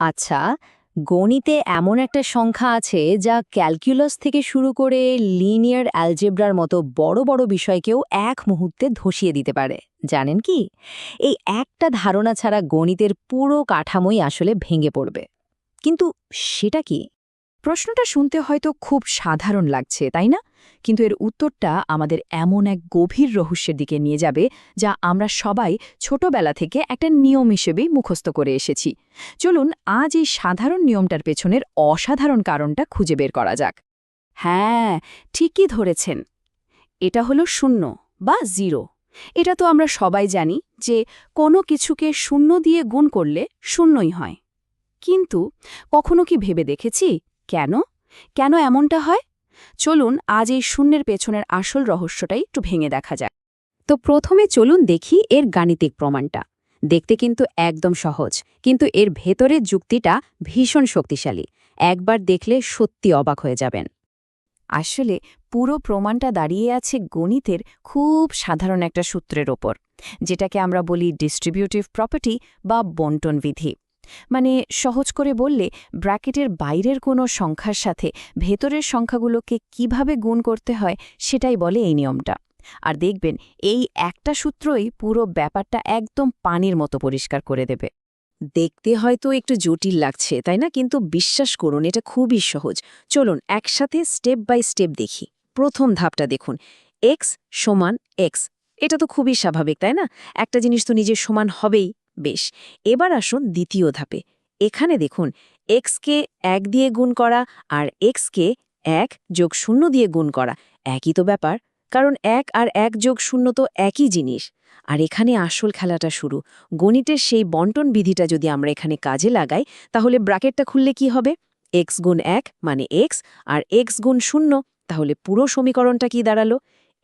আচ্ছা গণিতে এমন একটা সংখ্যা আছে যা ক্যালকুলাস থেকে শুরু করে লিনিয়ার অ্যালজেব্রার মতো বড় বড় বিষয়কেও এক মুহূর্তে ধসিয়ে দিতে পারে, জানেন কি? এই একটা ধারণা ছাড়া গণিতের পুরো কাঠামোই আসলে ভেঙে পড়বে। কিন্তু সেটা কি? প্রশ্নটা শুনতে হয়তো খুব সাধারণ লাগছে, তাই না? কিন্তু এর উত্তরটা আমাদের এমন এক গভীর রহস্যের দিকে নিয়ে যাবে, যা আমরা সবাই ছোটবেলা থেকে একটা নিয়ম হিসেবেই মুখস্থ করে এসেছি। চলুন আজ এই সাধারণ নিয়মটার পেছনের অসাধারণ কারণটা খুঁজে বের করা যাক। হ্যাঁ ঠিকই ধরেছেন। এটা হলো শূন্য বা জিরো। এটা তো আমরা সবাই জানি যে কোনো কিছুকে শূন্য দিয়ে গুণ করলে শূন্যই হয়। কিন্তু কখনো কি ভেবে দেখেছি? কেন? কেন এমনটা হয়? চলুন আজ এই শূন্যের পেছনের আসল রহস্যটাই একটু ভেঙে দেখা যায় তো প্রথমে চলুন দেখি এর গাণিতিক প্রমাণটা। দেখতে কিন্তু একদম সহজ, কিন্তু এর ভেতরের যুক্তিটা ভীষণ শক্তিশালী। একবার দেখলে সত্যি অবাক হয়ে যাবেন। আসলে পুরো প্রমাণটা দাঁড়িয়ে আছে গণিতের খুব সাধারণ একটা সূত্রের ওপর, যেটাকে আমরা বলি ডিস্ট্রিবিউটিভ প্রপার্টি বা বন্টন বিধি। মানে সহজ করে বললে, ব্র্যাকেটের বাইরের কোনো সংখ্যার সাথে ভেতরের সংখ্যাগুলোকে কীভাবে গুণ করতে হয় সেটাই বলে এই নিয়মটা। আর দেখবেন, এই একটা সূত্রই পুরো ব্যাপারটা একদম পানির মতো পরিষ্কার করে দেবে। দেখতে হয়তো একটু জটিল লাগছে, তাই না? কিন্তু বিশ্বাস করুন, এটা খুবই সহজ। চলুন, একসাথে স্টেপ বাই স্টেপ দেখি। প্রথম ধাপটা দেখুন, এক্স সমান এক্স। এটা তো খুবই স্বাভাবিক, তাই না? একটা জিনিস তো নিজের সমান হবেই। বেশ, এবার আসুন দ্বিতীয় ধাপে। এখানে দেখুন এক্সকে এক দিয়ে গুণ করা আর এক্সকে এক যোগ শূন্য দিয়ে গুণ করা। একই তো ব্যাপার, কারণ এক আর এক যোগ শূন্য তো একই জিনিস। আর এখানে আসল খেলাটা শুরু। গণিতের সেই বন্টন বিধিটা যদি আমরা এখানে কাজে লাগাই, তাহলে ব্র্যাকেটটা খুললে কি হবে? এক্স গুণ এক মানে এক্স আর এক্স গুণ শূন্য, তাহলে পুরো সমীকরণটা কি দাঁড়াল?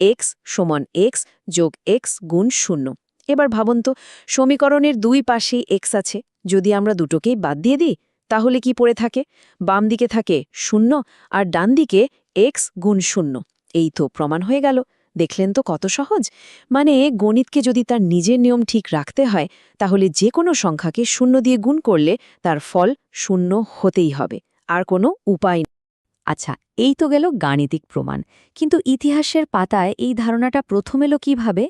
এক্স সমান এক্স যোগ এক্স গুণ শূন্য। এবার ভাবুন তো, সমীকরণের দুই পাশেই এক্স আছে, যদি আমরা দুটোকেই বাদ দিয়ে দিই, তাহলে কি পড়ে থাকে? বাম দিকে থাকে শূন্য আর ডান দিকে এক্স গুণ শূন্য। এই তো প্রমাণ হয়ে গেল। দেখলেন তো কত সহজ? মানে গণিতকে যদি তার নিজের নিয়ম ঠিক রাখতে হয়, তাহলে যে কোনো সংখ্যাকে শূন্য দিয়ে গুণ করলে তার ফল শূন্য হতেই হবে। আর কোনো উপায়। আচ্ছা এই তো গেল গাণিতিক প্রমাণ। কিন্তু ইতিহাসের পাতায় এই ধারণাটা প্রথম এলো কীভাবে?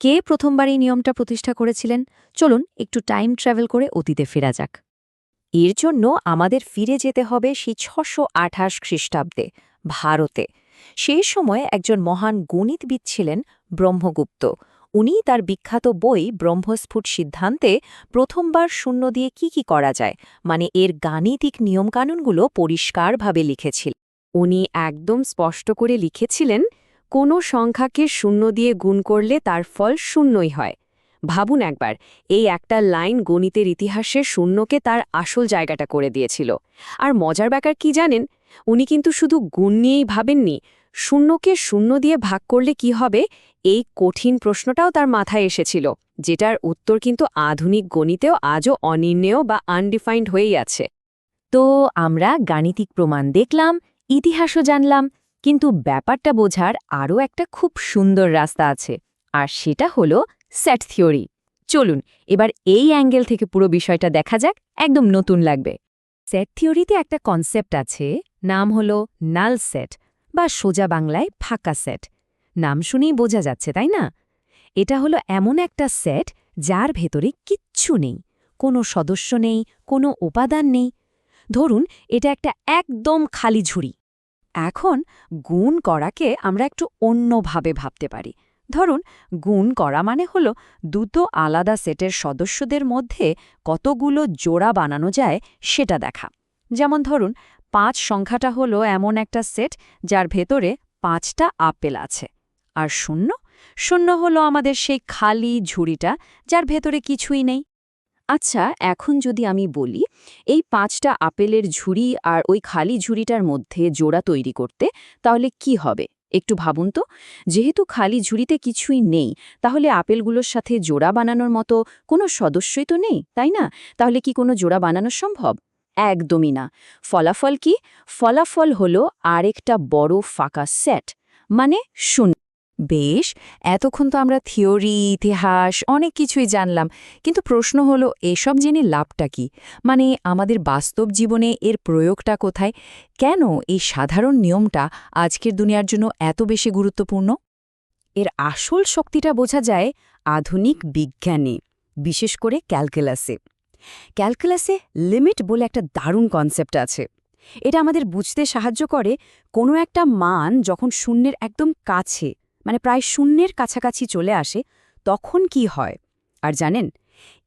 কে প্রথমবার এই নিয়মটা প্রতিষ্ঠা করেছিলেন? চলুন একটু টাইম ট্রাভেল করে অতীতে ফেরা যাক। এর জন্য আমাদের ফিরে যেতে হবে সেই ছশো আঠাশ খ্রিস্টাব্দে, ভারতে। সেই সময় একজন মহান গণিতবিদ ছিলেন ব্রহ্মগুপ্ত। উনি তার বিখ্যাত বই ব্রহ্মস্ফুট সিদ্ধান্তে প্রথমবার শূন্য দিয়ে কি কি করা যায় মানে এর গাণিতিক নিয়মকানুনগুলো পরিষ্কারভাবে লিখেছিল। উনি একদম স্পষ্ট করে লিখেছিলেন, কোনো সংখ্যাকে শূন্য দিয়ে গুণ করলে তার ফল শূন্যই হয়। ভাবুন একবার, এই একটা লাইন গণিতের ইতিহাসে শূন্যকে তার আসল জায়গাটা করে দিয়েছিল। আর মজার ব্যাপার কি জানেন উনি কিন্তু শুধু গুণ নিয়েই ভাবেননি, শূন্যকে শূন্য দিয়ে ভাগ করলে কি হবে? এই কঠিন প্রশ্নটাও তার মাথায় এসেছিল, যেটার উত্তর কিন্তু আধুনিক গণিতেও আজও অনির্ণেয় বা আনডিফাইন্ড হয়েই আছে। তো আমরা গাণিতিক প্রমাণ দেখলাম, ইতিহাসও জানলাম, কিন্তু ব্যাপারটা বোঝার আরও একটা খুব সুন্দর রাস্তা আছে, আর সেটা হলো স্যাট থিওরি চলুন, এবার এই অ্যাঙ্গেল থেকে পুরো বিষয়টা দেখা যাক, একদম নতুন লাগবে। স্যাট থিওরিতে একটা কনসেপ্ট আছে নাম হল নাল সেট বা সোজা বাংলায় ফাঁকা সেট। নাম শুনেই বোঝা যাচ্ছে, তাই না? এটা হলো এমন একটা সেট যার ভেতরে কিচ্ছু নেই, কোনো সদস্য নেই, কোনো উপাদান নেই। ধরুন, এটা একটা একদম খালি ঝুড়ি। এখন গুণ করাকে আমরা একটু অন্যভাবে ভাবতে পারি। ধরুন, গুণ করা মানে হল দুটো আলাদা সেটের সদস্যদের মধ্যে কতগুলো জোড়া বানানো যায় সেটা দেখা। যেমন ধরুন পাঁচ সংখ্যাটা হলো এমন একটা সেট যার ভেতরে পাঁচটা আপেল আছে। আর শূন্য? শূন্য হলো আমাদের সেই খালি ঝুড়িটা যার ভেতরে কিছুই নেই। আচ্ছা এখন যদি আমি বলি, এই পাঁচটা আপেলের ঝুড়ি আর ওই খালি ঝুড়িটার মধ্যে জোড়া তৈরি করতে তাহলে কি হবে? একটু ভাবুন তো। যেহেতু খালি ঝুড়িতে কিছুই নেই, তাহলে আপেলগুলোর সাথে জোড়া বানানোর মতো কোনো সদস্যই তো নেই, তাই না? তাহলে কি কোনো জোড়া বানানো সম্ভব? একদমই না। ফলাফল কি? ফলাফল হলো আরেকটা বড় ফাঁকা সেট মানে শূন্য। বেশ, এতক্ষণ তো আমরা থিওরি, ইতিহাস, অনেক কিছুই জানলাম, কিন্তু প্রশ্ন হলো, এসব জেনে লাভটা কি? মানে আমাদের বাস্তব জীবনে এর প্রয়োগটা কোথায়? কেন এই সাধারণ নিয়মটা আজকের দুনিয়ার জন্য এত বেশি গুরুত্বপূর্ণ? এর আসল শক্তিটা বোঝা যায় আধুনিক বিজ্ঞানে, বিশেষ করে ক্যালকুলাসে। ক্যালকুলাসে লিমিট বলে একটা দারুণ কনসেপ্ট আছে। এটা আমাদের বুঝতে সাহায্য করে কোনো একটা মান যখন শূন্যের একদম কাছে মানে প্রায় শূন্যের কাছাকাছি চলে আসে, তখন কি হয়? আর জানেন,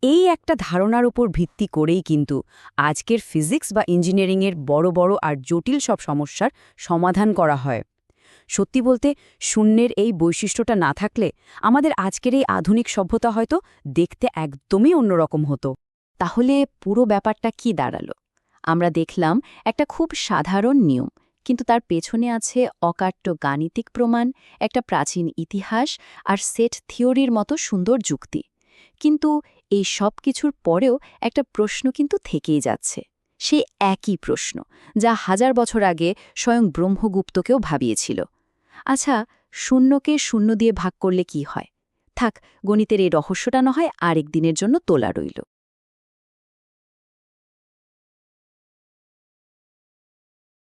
এই একটা ধারণার উপর ভিত্তি করেই কিন্তু আজকের ফিজিক্স বা ইঞ্জিনিয়ারিংয়ের বড় বড় আর জটিল সব সমস্যার সমাধান করা হয়। সত্যি বলতে, শূন্যের এই বৈশিষ্ট্যটা না থাকলে আমাদের আজকের এই আধুনিক সভ্যতা হয়তো দেখতে একদমই অন্যরকম হতো। তাহলে পুরো ব্যাপারটা কি দাঁড়াল? আমরা দেখলাম একটা খুব সাধারণ নিয়ম, কিন্তু তার পেছনে আছে অকাট্য গাণিতিক প্রমাণ, একটা প্রাচীন ইতিহাস আর সেট থিওরির মতো সুন্দর যুক্তি। কিন্তু এই সব কিছুর পরেও একটা প্রশ্ন কিন্তু থেকেই যাচ্ছে। সে একই প্রশ্ন, যা হাজার বছর আগে স্বয়ং ব্রহ্মগুপ্তকেও ভাবিয়েছিল। আচ্ছা শূন্যকে শূন্য দিয়ে ভাগ করলে কি হয়? থাক, গণিতের এই রহস্যটা না হয় আরেক দিনের জন্য তোলা রইল।